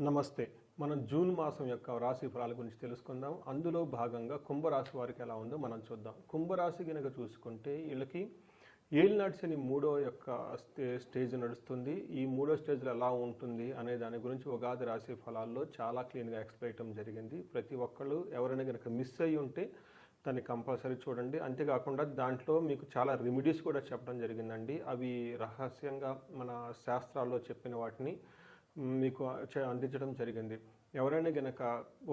నమస్తే. మనం జూన్ మాసం యొక్క రాశి ఫలాల గురించి తెలుసుకుందాం. అందులో భాగంగా కుంభరాశి వారికి ఎలా ఉందో మనం చూద్దాం. కుంభరాశి కనుక చూసుకుంటే వీళ్ళకి ఏలినాటి శని మూడో యొక్క స్టే స్టేజ్ నడుస్తుంది. ఈ మూడో స్టేజ్లో ఎలా ఉంటుంది అనే దాని గురించి ఉగాది రాశి ఫలాల్లో చాలా క్లీన్గా ఎక్స్ప్లెయిన్ చేయడం జరిగింది. ప్రతి ఒక్కళ్ళు ఎవరైనా కనుక మిస్ అయ్యి ఉంటే దాన్ని కంపల్సరీ చూడండి. అంతేకాకుండా దాంట్లో మీకు చాలా రెమెడీస్ కూడా చెప్పడం జరిగిందండి. అవి రహస్యంగా మన శాస్త్రాల్లో చెప్పిన వాటిని మీకు అందించడం జరిగింది. ఎవరైనా గనక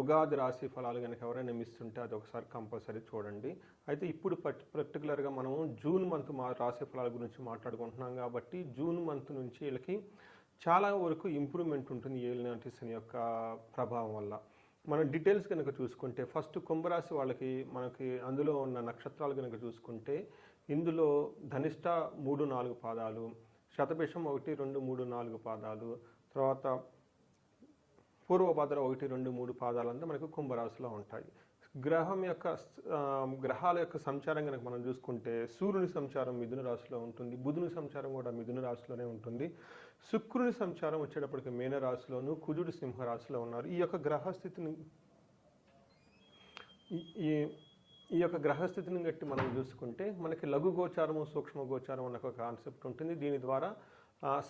ఉగాది రాశి ఫలాలు గనక ఎవరైనా మిస్ ఉంటే అది ఒకసారి కంపల్సరీ చూడండి. అయితే ఇప్పుడు పర్టి పర్టికులర్గా మనం జూన్ మంత్ మా రాశి ఫలాల గురించి మాట్లాడుకుంటున్నాం కాబట్టి జూన్ మంత్ నుంచి వీళ్ళకి చాలా వరకు ఇంప్రూవ్మెంట్ ఉంటుంది ఏలినాటి శని యొక్క ప్రభావం వల్ల. మనం డీటెయిల్స్ కనుక చూసుకుంటే ఫస్ట్ కుంభరాశి వాళ్ళకి మనకి అందులో ఉన్న నక్షత్రాలు కనుక చూసుకుంటే ఇందులో ధనిష్ట మూడు నాలుగు పాదాలు శతభిషం ఒకటి రెండు మూడు నాలుగు పాదాలు తర్వాత పూర్వభద్ర ఒకటి రెండు మూడు పాదాలంతా మనకు కుంభరాశిలో ఉంటాయి. గ్రహం యొక్క గ్రహాల యొక్క సంచారం కనుక మనం చూసుకుంటే సూర్యుని సంచారం మిథున రాశిలో ఉంటుంది బుధుని సంచారం కూడా మిథున రాశిలోనే ఉంటుంది. శుక్రుని సంచారం వచ్చేటప్పటికి మేన రాశిలోను కుజుడు సింహ రాశిలో ఉన్నారు. ఈ యొక్క గ్రహస్థితిని ఈ- ఈ ఈ యొక్క గ్రహస్థితిని బట్టి మనం చూసుకుంటే మనకి లఘు గోచారము సూక్ష్మ గోచారం అన్న ఒక కాన్సెప్ట్ ఉంటుంది. దీని ద్వారా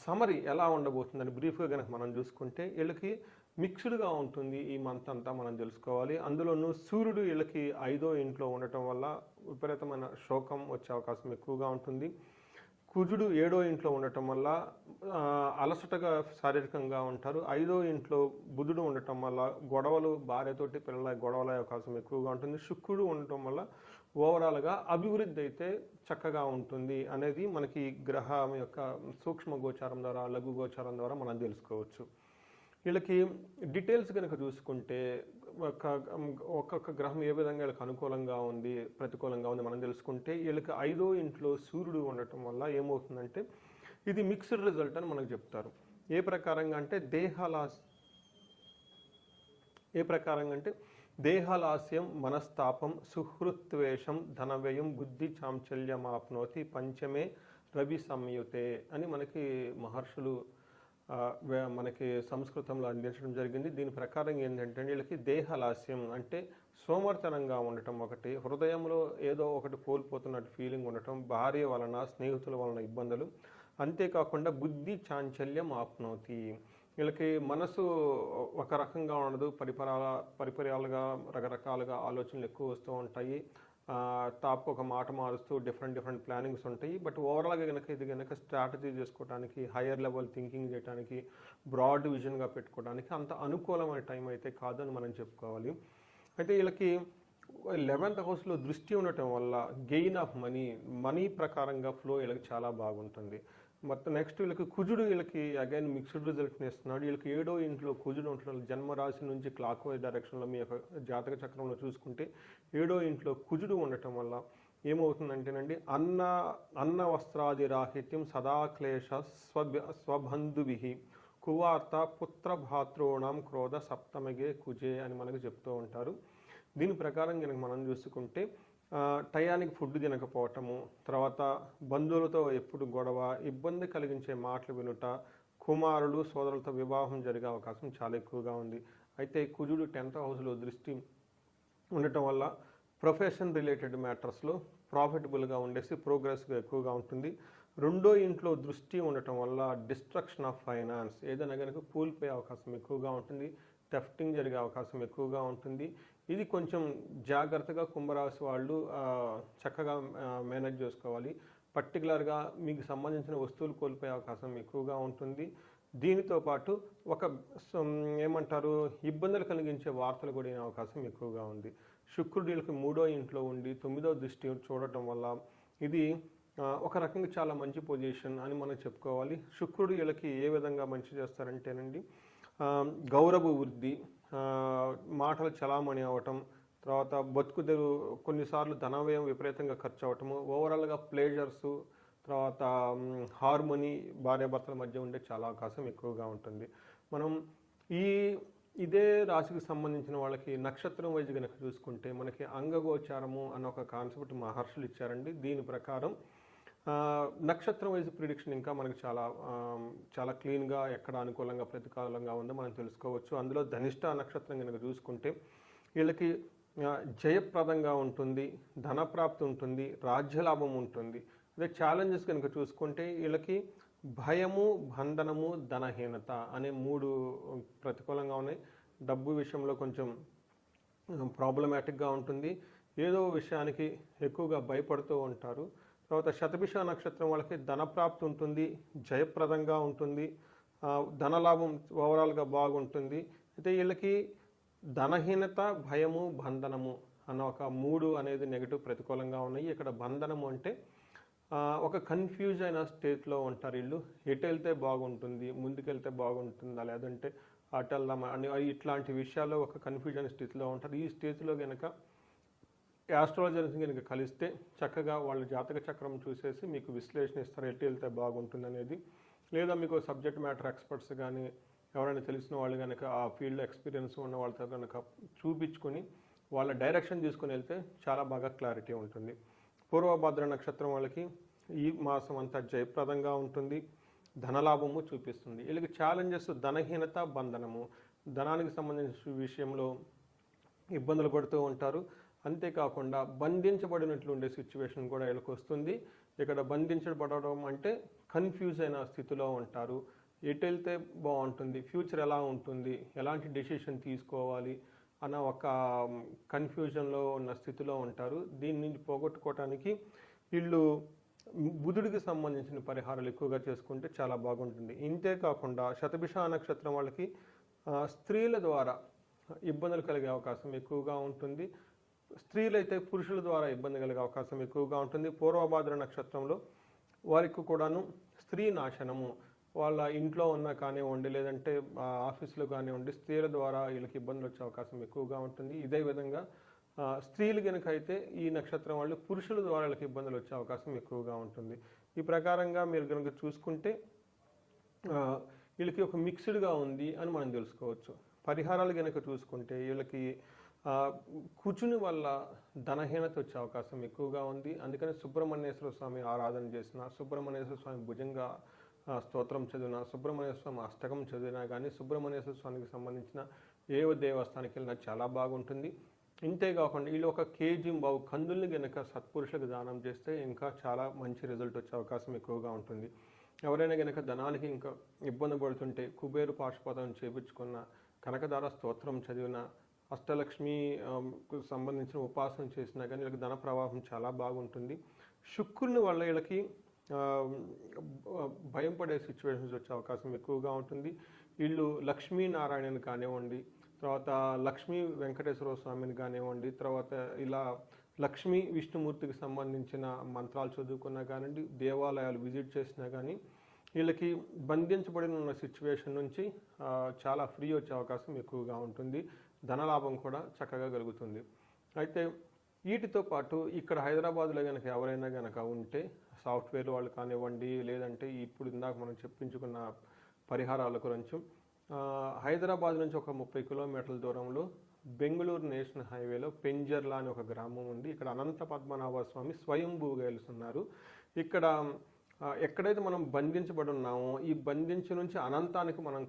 సమరి ఎలా ఉండబోతుందని బ్రీఫ్గా కనుక మనం చూసుకుంటే వీళ్ళకి మిక్స్డ్గా ఉంటుంది ఈ మంత్ అంతా మనం తెలుసుకోవాలి. అందులోనూ సూర్యుడు వీళ్ళకి ఐదో ఇంట్లో ఉండటం వల్ల విపరీతమైన శోకం వచ్చే అవకాశం ఎక్కువగా ఉంటుంది. కుజుడు ఏడో ఇంట్లో ఉండటం వల్ల అలసటగా శారీరకంగా ఉంటారు. ఐదో ఇంట్లో బుధుడు ఉండటం వల్ల గొడవలు భార్యతోటి పిల్లల గొడవల అవకాశం ఎక్కువగా ఉంటుంది. శుక్రుడు ఉండటం వల్ల ఓవరాల్గా అభివృద్ధి అయితే చక్కగా ఉంటుంది అనేది మనకి గ్రహం యొక్క సూక్ష్మ గోచారం ద్వారా లఘు గోచారం ద్వారా మనం తెలుసుకోవచ్చు. వీళ్ళకి డీటెయిల్స్ కనుక చూసుకుంటే ఒక ఒక్కొక్క గ్రహం ఏ విధంగా వీళ్ళకి అనుకూలంగా ఉంది ప్రతికూలంగా ఉంది మనం తెలుసుకుంటే వీళ్ళకి ఐదో ఇంట్లో సూర్యుడు ఉండటం వల్ల ఏమవుతుందంటే ఇది మిక్స్డ్ రిజల్ట్ అని మనకు చెప్తారు. ఏ ప్రకారంగా అంటే దేహాల ఏ ప్రకారంగా అంటే దేహలాస్యం మనస్తాపం సుహృత్వేషం ధనవ్యయం బుద్ధి చాంచల్యం ఆప్నోతి పంచమే రవి సంయుతే అని మనకి మహర్షులు మనకి సంస్కృతంలో అందించడం జరిగింది. దీని ప్రకారం ఏంటంటే వీళ్ళకి దేహలాస్యం అంటే సోమర్తనంగా ఉండటం ఒకటి హృదయంలో ఏదో ఒకటి కోల్పోతున్నట్టు ఫీలింగ్ ఉండటం భార్య వలన స్నేహితుల వలన ఇబ్బందులు అంతేకాకుండా బుద్ధి చాంచల్యం ఆప్నోతి. వీళ్ళకి మనసు ఒక రకంగా ఉండదు. పరిపరాల పరిపరాలుగా రకరకాలుగా ఆలోచనలు ఎక్కువ వస్తూ ఉంటాయి. టాప్ ఒక మాట మారుస్తూ డిఫరెంట్ డిఫరెంట్ ప్లానింగ్స్ ఉంటాయి. బట్ ఓవరాల్గా కనుక ఇది కనుక స్ట్రాటజీ చేసుకోవడానికి హయ్యర్ లెవెల్ థింకింగ్ చేయడానికి బ్రాడ్ విజన్గా పెట్టుకోవడానికి అంత అనుకూలమైన టైం అయితే కాదని మనం చెప్పుకోవాలి. అయితే వీళ్ళకి లెవెన్త్ హౌస్లో దృష్టి ఉండటం వల్ల గెయిన్ ఆఫ్ మనీ మనీ ప్రకారంగా ఫ్లో వీళ్ళకి చాలా బాగుంటుంది. మొత్తం నెక్స్ట్ వీళ్ళకి కుజుడు వీళ్ళకి అగైన్ మిక్స్డ్ రిజల్ట్ని ఇస్తున్నాడు. వీళ్ళకి ఏడో ఇంట్లో కుజుడు ఉంటున్నాడు. జన్మరాశి నుంచి క్లాక్ వైజ్ డైరెక్షన్లో మీ యొక్క జాతక చక్రంలో చూసుకుంటే ఏడో ఇంట్లో కుజుడు ఉండటం వల్ల ఏమవుతుందంటేనండి అన్న అన్న వస్త్రాది రాహిత్యం సదాక్లేశ స్వ స్వబంధువి కువార్త పుత్ర భాతృణం క్రోధ సప్తమగే కుజే అని మనకు చెప్తూ ఉంటారు. దీని ప్రకారం కనుక మనం చూసుకుంటే టయానికి ఫుడ్ తినకపోవటము తర్వాత బంధువులతో ఎప్పుడు గొడవ ఇబ్బంది కలిగించే మాటలు వినుట కుమారుడు సోదరులతో వివాహం జరిగే అవకాశం చాలా ఎక్కువగా ఉంది. అయితే కుజుడు టెన్త్ హౌస్లో దృష్టి ఉండటం వల్ల ప్రొఫెషన్ రిలేటెడ్ మ్యాటర్స్లో ప్రాఫిటబుల్గా ఉండేసి ప్రోగ్రెస్గా ఎక్కువగా ఉంటుంది. రెండో ఇంట్లో దృష్టి ఉండటం వల్ల డిస్ట్రక్షన్ ఆఫ్ ఫైనాన్స్ ఏదైనా కనుక కూలిపోయే అవకాశం ఎక్కువగా ఉంటుంది టెఫ్టింగ్ జరిగే అవకాశం ఎక్కువగా ఉంటుంది. ఇది కొంచెం జాగ్రత్తగా కుంభరాశి వాళ్ళు చక్కగా మేనేజ్ చేసుకోవాలి. పర్టికులర్గా మీకు సంబంధించిన వస్తువులు కోల్పోయే అవకాశం ఎక్కువగా ఉంటుంది. దీనితో పాటు ఒక సం- ఏమంటారు ఇబ్బందులు కలిగించే వార్తలు కూడా అవకాశం ఎక్కువగా ఉంది. శుక్రుడు వీళ్ళకి మూడో ఇంట్లో ఉండి తొమ్మిదో దృష్టి చూడటం వల్ల ఇది ఒక రకంగా చాలా మంచి పొజిషన్ అని మనం చెప్పుకోవాలి. శుక్రుడు వీళ్ళకి ఏ విధంగా మంచి చేస్తారంటేనండి గౌరవ వృద్ధి మాటలు చలామణి అవటం తర్వాత బతుకు తెరు కొన్నిసార్లు ధనవ్యయం విపరీతంగా ఖర్చు అవటము ఓవరాల్గా ప్లేజర్స్ తర్వాత హార్మోని హార్మోనీ భార్యాభర్తల మధ్య ఉండే చాలా అవకాశం ఎక్కువగా ఉంటుంది. మనం ఈ ఇదే రాశికి సంబంధించిన వాళ్ళకి నక్షత్రం వైజ్ కనుక చూసుకుంటే మనకి అంగగోచారము అన్న ఒక కాన్సెప్ట్ మహర్షులు ఇచ్చారండి. దీని ప్రకారం నక్షత్రం వైజ్ ప్రిడిక్షన్ ఇంకా మనకు చాలా చాలా క్లీన్గా ఎక్కడ అనుకూలంగా ప్రతికూలంగా ఉందో మనం తెలుసుకోవచ్చు. అందులో ధనిష్ట నక్షత్రం కనుక చూసుకుంటే వీళ్ళకి జయప్రదంగా ఉంటుంది ధనప్రాప్తి ఉంటుంది రాజ్యలాభం ఉంటుంది. అదే ఛాలెంజెస్ కనుక చూసుకుంటే వీళ్ళకి భయము బంధనము ధనహీనత అనే మూడు ప్రతికూలంగా ఉన్నాయి. డబ్బు విషయంలో కొంచెం ప్రాబ్లమాటిక్గా ఉంటుంది. ఏదో విషయానికి ఎక్కువగా భయపడుతూ ఉంటారు. తర్వాత శతభిష నక్షత్రం వాళ్ళకి ధనప్రాప్తి ఉంటుంది జయప్రదంగా ఉంటుంది ధనలాభం ఓవరాల్గా బాగుంటుంది. అయితే వీళ్ళకి ధనహీనత భయము బంధనము అన్న ఒక మూడు అనేది నెగిటివ్ ప్రతికూలంగా ఉన్నాయి. ఇక్కడ బంధనము అంటే ఒక కన్ఫ్యూజ్ అయిన స్టేట్లో ఉంటారు వీళ్ళు. ఎటు వెళ్తే బాగుంటుంది ముందుకెళ్తే బాగుంటుందా లేదంటే అటు వెళ్దామా అని ఇట్లాంటి విషయాల్లో ఒక కన్ఫ్యూజన్ స్థితిలో ఉంటారు. ఈ స్టేజ్లో కనుక యాస్ట్రాలజర్స్ కనుక కలిస్తే చక్కగా వాళ్ళ జాతక చక్రం చూసేసి మీకు విశ్లేషణ ఇస్తారు ఎటు వెళ్తే బాగుంటుంది అనేది లేదా మీకు సబ్జెక్ట్ మ్యాటర్ ఎక్స్పర్ట్స్ కానీ ఎవరైనా తెలిసిన వాళ్ళు కనుక ఆ ఫీల్డ్ ఎక్స్పీరియన్స్ ఉన్న వాళ్ళతో కనుక చూపించుకొని వాళ్ళ డైరెక్షన్ తీసుకొని వెళ్తే చాలా బాగా క్లారిటీ ఉంటుంది. పూర్వభద్ర నక్షత్రం వాళ్ళకి ఈ మాసం అంతా జయప్రదంగా ఉంటుంది. ధనలాభము చూపిస్తుంది. వీళ్ళకి ఛాలెంజెస్ ధనహీనత బంధనము. ధనానికి సంబంధించిన విషయంలో ఇబ్బందులు పడుతూ ఉంటారు. అంతేకాకుండా బంధించబడినట్లు ఉండే సిచ్యువేషన్ కూడా వీళ్ళకి వస్తుంది. ఇక్కడ బంధించబడడం అంటే కన్ఫ్యూజ్ అయిన స్థితిలో ఉంటారు. ఎటు వెళ్తే బాగుంటుంది ఫ్యూచర్ ఎలా ఉంటుంది ఎలాంటి డెసిషన్ తీసుకోవాలి అన్న ఒక కన్ఫ్యూజన్లో ఉన్న స్థితిలో ఉంటారు. దీన్ని పోగొట్టుకోవటానికి వీళ్ళు బుధుడికి సంబంధించిన పరిహారాలు ఎక్కువగా చేసుకుంటే చాలా బాగుంటుంది. ఇంతే కాకుండా శతభిష నక్షత్రం వాళ్ళకి స్త్రీల ద్వారా ఇబ్బందులు కలిగే అవకాశం ఎక్కువగా ఉంటుంది. స్త్రీలైతే పురుషుల ద్వారా ఇబ్బంది కలిగే అవకాశం ఎక్కువగా ఉంటుంది. పూర్వభాద్ర నక్షత్రంలో వారికి కూడాను స్త్రీ నాశనము. వాళ్ళ ఇంట్లో ఉన్నా కానివ్వండి లేదంటే ఆఫీసులో కానివ్వండి స్త్రీల ద్వారా వీళ్ళకి ఇబ్బందులు వచ్చే అవకాశం ఎక్కువగా ఉంటుంది. ఇదే విధంగా స్త్రీలు కనుక అయితే ఈ నక్షత్రం వాళ్ళు పురుషుల ద్వారా వీళ్ళకి ఇబ్బందులు వచ్చే అవకాశం ఎక్కువగా ఉంటుంది. ఈ ప్రకారంగా మీరు కనుక చూసుకుంటే వీళ్ళకి ఒక మిక్స్డ్గా ఉంది అని మనం తెలుసుకోవచ్చు. పరిహారాలు కనుక చూసుకుంటే వీళ్ళకి కూర్చుని వల్ల ధనహీనత వచ్చే అవకాశం ఎక్కువగా ఉంది. అందుకని సుబ్రహ్మణ్యేశ్వర స్వామి ఆరాధన చేసిన సుబ్రహ్మణ్యేశ్వర స్వామి భుజంగా స్తోత్రం చదివిన సుబ్రహ్మణ్యేశ్వర స్వామి అష్టకం చదివినా కానీ సుబ్రహ్మణ్యేశ్వర స్వామికి సంబంధించిన ఏ దేవస్థానానికి వెళ్ళినా చాలా బాగుంటుంది. ఇంతేకాకుండా వీళ్ళు ఒక కేజీ బావు కందుల్ని గనక సత్పురుషులకు దానం చేస్తే ఇంకా చాలా మంచి రిజల్ట్ వచ్చే అవకాశం ఎక్కువగా ఉంటుంది. ఎవరైనా కనుక ధనానికి ఇంకా ఇబ్బంది పడుతుంటే కుబేరు పాశుపతం చేపించుకున్న కనకదార స్తోత్రం చదివిన అష్టలక్ష్మి సంబంధించిన ఉపాసన చేసినా కానీ వీళ్ళకి ధన ప్రవాహం చాలా బాగుంటుంది. శుక్రుని వల్ల వీళ్ళకి భయం పడే సిచ్యువేషన్స్ వచ్చే అవకాశం ఎక్కువగా ఉంటుంది. వీళ్ళు లక్ష్మీనారాయణని కానివ్వండి తర్వాత లక్ష్మీ వెంకటేశ్వర స్వామిని కానివ్వండి తర్వాత ఇలా లక్ష్మీ విష్ణుమూర్తికి సంబంధించిన మంత్రాలు చదువుకున్నా కానివ్వండి దేవాలయాలు విజిట్ చేసినా కానీ వీళ్ళకి బంధించబడిన ఉన్న సిచ్యువేషన్ నుంచి చాలా ఫ్రీ వచ్చే అవకాశం ఎక్కువగా ఉంటుంది. ధనలాభం కూడా చక్కగా కలుగుతుంది. అయితే వీటితో పాటు ఇక్కడ హైదరాబాద్లో కనుక ఎవరైనా కనుక ఉంటే సాఫ్ట్వేర్ వాళ్ళు కానివ్వండి లేదంటే ఇప్పుడు ఇందాక మనం చెప్పించుకున్న పరిహారాల గురించి హైదరాబాద్ నుంచి ఒక ముప్పై కిలోమీటర్ల దూరంలో బెంగళూరు నేషనల్ హైవేలో పెంజర్లా అని ఒక గ్రామం ఉంది. ఇక్కడ అనంత పద్మనాభ స్వామి స్వయంభూగా వెలుస్తున్నారు. ఇక్కడ ఎక్కడైతే మనం బంధించబడి ఉన్నామో ఈ బంధించి నుంచి అనంతానికి మనం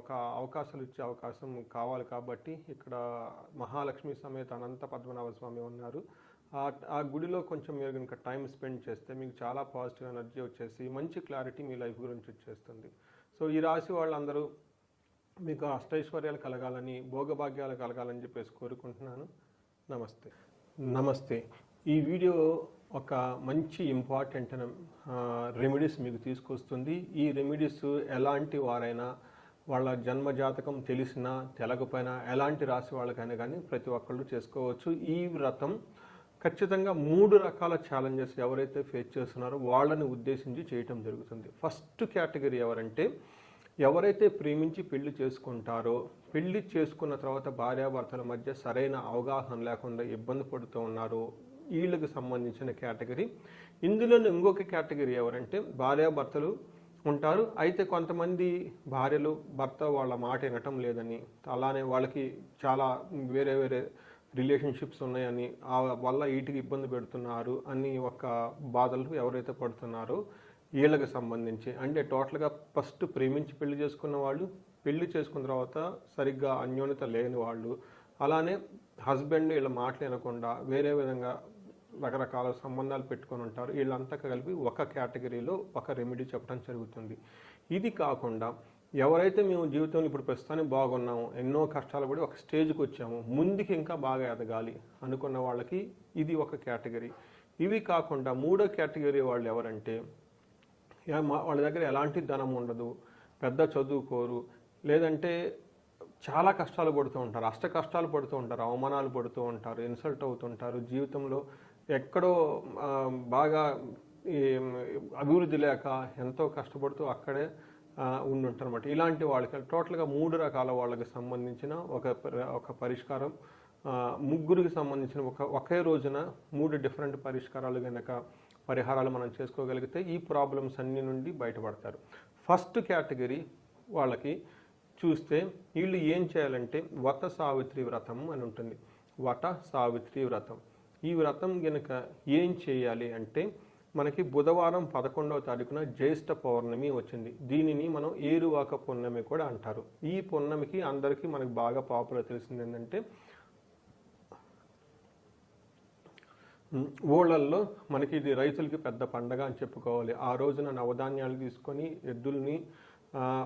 ఒక అవకాశాలు ఇచ్చే అవకాశం కావాలి కాబట్టి ఇక్కడ మహాలక్ష్మి సమేత అనంత పద్మనాభ స్వామి ఉన్నారు. ఆ ఆ గుడిలో కొంచెం మీరు కనుక టైం స్పెండ్ చేస్తే మీకు చాలా పాజిటివ్ ఎనర్జీ వచ్చేసి మంచి క్లారిటీ మీ లైఫ్ గురించి వచ్చేస్తుంది. సో ఈ రాశి వాళ్ళందరూ మీకు అష్టైశ్వర్యాలు కలగాలని భోగభాగ్యాలు కలగాలని చెప్పేసి కోరుకుంటున్నాను. నమస్తే. నమస్తే. ఈ వీడియో ఒక మంచి ఇంపార్టెంట్ రెమెడీస్ మీకు తీసుకొస్తుంది. ఈ రెమెడీస్ ఎలాంటి వారైనా వాళ్ళ జన్మ జాతకం తెలిసినా తెలకపోయినా ఎలాంటి రాశి వాళ్ళకైనా కానీ ప్రతి ఒక్కళ్ళు చేసుకోవచ్చు. ఈ వ్రతం ఖచ్చితంగా మూడు రకాల ఛాలెంజెస్ ఎవరైతే ఫేస్ చేస్తున్నారో వాళ్ళని ఉద్దేశించి చేయటం జరుగుతుంది. ఫస్ట్ కేటగిరీ ఎవరంటే ఎవరైతే ప్రేమించి పెళ్ళి చేసుకుంటారో పెళ్ళి చేసుకున్న తర్వాత భార్యాభర్తల మధ్య సరైన అవగాహన లేకుండా ఇబ్బంది పడుతూ ఉన్నారో వీళ్ళకి సంబంధించిన కేటగిరీ. ఇందులోనే ఇంకొక కేటగిరీ ఎవరంటే భార్యాభర్తలు ఉంటారు. అయితే కొంతమంది భార్యలు భర్త వాళ్ళ మాట వినటం లేదని అలానే వాళ్ళకి చాలా వేరే వేరే రిలేషన్షిప్స్ ఉన్నాయని ఆ వల్ల వీటికి ఇబ్బంది పెడుతున్నారు అని ఒక బాధలు ఎవరైతే పడుతున్నారో వీళ్ళకి సంబంధించి. అంటే టోటల్గా ఫస్ట్ ప్రేమించి పెళ్ళి చేసుకున్న వాళ్ళు పెళ్ళి చేసుకున్న తర్వాత సరిగ్గా అన్యోన్యత లేని వాళ్ళు అలానే హస్బెండ్ వీళ్ళ మాటలు వినకుండా వేరే విధంగా రకరకాల సంబంధాలు పెట్టుకొని ఉంటారు. వీళ్ళంతా కలిపి ఒక కేటగిరీలో ఒక రెమెడీ చెప్పడం జరుగుతుంది. ఇది కాకుండా ఎవరైతే మేము జీవితంలో ఇప్పుడు ప్రస్తుతానికి బాగున్నాము ఎన్నో కష్టాలు పడి ఒక స్టేజ్కి వచ్చాము ముందుకి ఇంకా బాగా ఎదగాలి అనుకున్న వాళ్ళకి ఇది ఒక కేటగిరీ. ఇవి కాకుండా మూడో కేటగిరీ వాళ్ళు ఎవరంటే మా- వాళ్ళ దగ్గర ఎలాంటి ధనం ఉండదు పెద్ద చదువుకోరు లేదంటే చాలా కష్టాలు పడుతూ ఉంటారు అష్ట కష్టాలు పడుతూ ఉంటారు అవమానాలు పడుతూ ఉంటారు ఇన్సల్ట్ అవుతుంటారు జీవితంలో ఎక్కడో బాగా అభివృద్ధి లేక ఎంతో కష్టపడుతూ అక్కడే ఉండుంటారనమాట అనమాట ఇలాంటి వాళ్ళకి టోటల్గా మూడు రకాల వాళ్ళకి సంబంధించిన ఒక ఒక పరిష్కారం ముగ్గురికి సంబంధించిన ఒక ఒకే రోజున మూడు డిఫరెంట్ పరిష్కారాలు కనుక పరిహారాలు మనం చేసుకోగలిగితే ఈ ప్రాబ్లమ్స్ అన్ని నుండి బయటపడతారు. ఫస్ట్ కేటగిరీ వాళ్ళకి చూస్తే వీళ్ళు ఏం చేయాలంటే వట సావిత్రి వ్రతం అని ఉంటుంది. వట సావిత్రి వ్రతం. ఈ వ్రతం గనక ఏం చేయాలి అంటే మనకి బుధవారం పదకొండవ తారీఖున జ్యేష్ఠ పౌర్ణమి వచ్చింది. దీనిని మనం ఏరువాక పున్నమి కూడా అంటారు. ఈ పున్నమికి అందరికీ మనకు బాగా పాపులర్ తెలిసింది ఏంటంటే ఊళ్ళల్లో మనకి ఇది రైతులకి పెద్ద పండగ అని చెప్పుకోవాలి. ఆ రోజున నవధాన్యాలు తీసుకొని ఎద్దుల్ని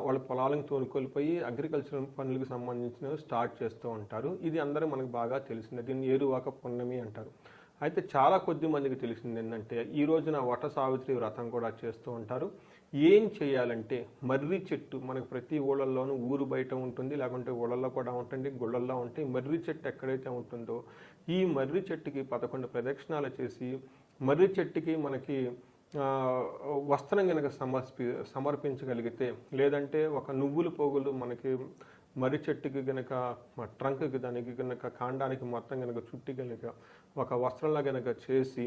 వాళ్ళ పొలాలను తోలుకొలిపోయి అగ్రికల్చర్ పనులకు సంబంధించినవి స్టార్ట్ చేస్తూ ఉంటారు. ఇది అందరూ మనకు బాగా తెలిసిందే. దీన్ని ఏరువాక పున్నమి అంటారు. అయితే చాలా కొద్ది మందికి తెలిసింది ఏంటంటే ఈ రోజున వట సావిత్రి వ్రతం కూడా చేస్తూ ఉంటారు. ఏం చేయాలంటే మర్రి చెట్టు మనకు ప్రతి ఊళ్ళల్లోనూ ఊరు బయట ఉంటుంది లేకుంటే ఊళ్ళల్లో కూడా ఉంటుంది గుళ్ళల్లో ఉంటాయి. మర్రి చెట్టు ఎక్కడైతే ఉంటుందో ఈ మర్రి చెట్టుకి పదకొండు ప్రదక్షిణాలు చేసి మర్రి చెట్టుకి మనకి వస్త్రం కనుక సమర్పి సమర్పించగలిగితే లేదంటే ఒక నువ్వుల పోగులు మనకి మర్రి చెట్టుకి కనుక ట్రంక్కి దానికి గనక కాండానికి మొత్తం కనుక చుట్టి కనుక ఒక వస్త్రంలా కనుక చేసి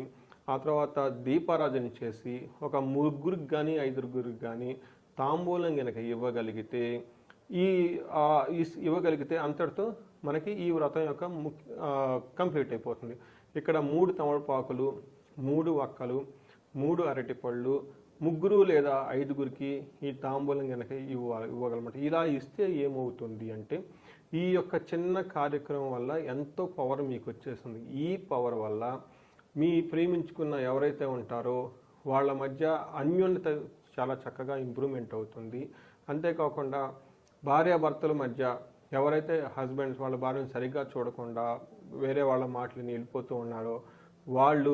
ఆ తర్వాత దీపారాజన చేసి ఒక ముగ్గురికి కానీ ఐదుగురికి కానీ తాంబూలం గనక ఇవ్వగలిగితే ఈ ఈ- ఇవ్వగలిగితే అంతటితో మనకి ఈ వ్రతం యొక్క కంప్లీట్ అయిపోతుంది. ఇక్కడ మూడు తమలపాకులు మూడు వక్కలు మూడు అరటిపళ్ళు ముగ్గురు లేదా ఐదుగురికి ఈ తాంబూలం కనుక ఇవ్వ ఇవ్వగలమాట. ఇలా ఇస్తే ఏమవుతుంది అంటే ఈ యొక్క చిన్న కార్యక్రమం వల్ల ఎంతో పవర్ మీకు వచ్చేస్తుంది. ఈ పవర్ వల్ల మీ ప్రేమించుకున్న ఎవరైతే ఉంటారో వాళ్ళ మధ్య అన్యోన్యత చాలా చక్కగా ఇంప్రూవ్మెంట్ అవుతుంది. అంతేకాకుండా భార్యాభర్తల మధ్య ఎవరైతే హస్బెండ్స్ వాళ్ళ భార్యను సరిగ్గా చూడకుండా వేరే వాళ్ళ మాటలని వెళ్ళిపోతూ ఉన్నారో వాళ్ళు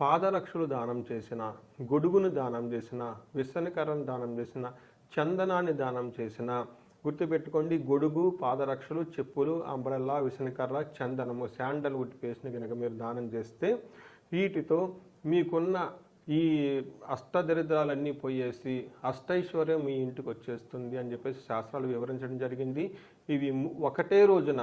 పాదరక్షలు దానం చేసిన గొడుగును దానం చేసిన విసనకరను దానం చేసిన చందనాన్ని దానం చేసిన గుర్తుపెట్టుకోండి గొడుగు పాదరక్షలు చెప్పులు అంబ్రల్లా విసనకర్ర చందనము శాండల్వుడ్ పేస్ట్ని కనుక మీరు దానం చేస్తే వీటితో మీకున్న ఈ అష్టదరిద్రాలన్నీ పోయేసి అష్టైశ్వర్యం మీ ఇంటికి వచ్చేస్తుంది అని చెప్పేసి శాస్త్రాలు వివరించడం జరిగింది. ఇవి ఒకటే రోజున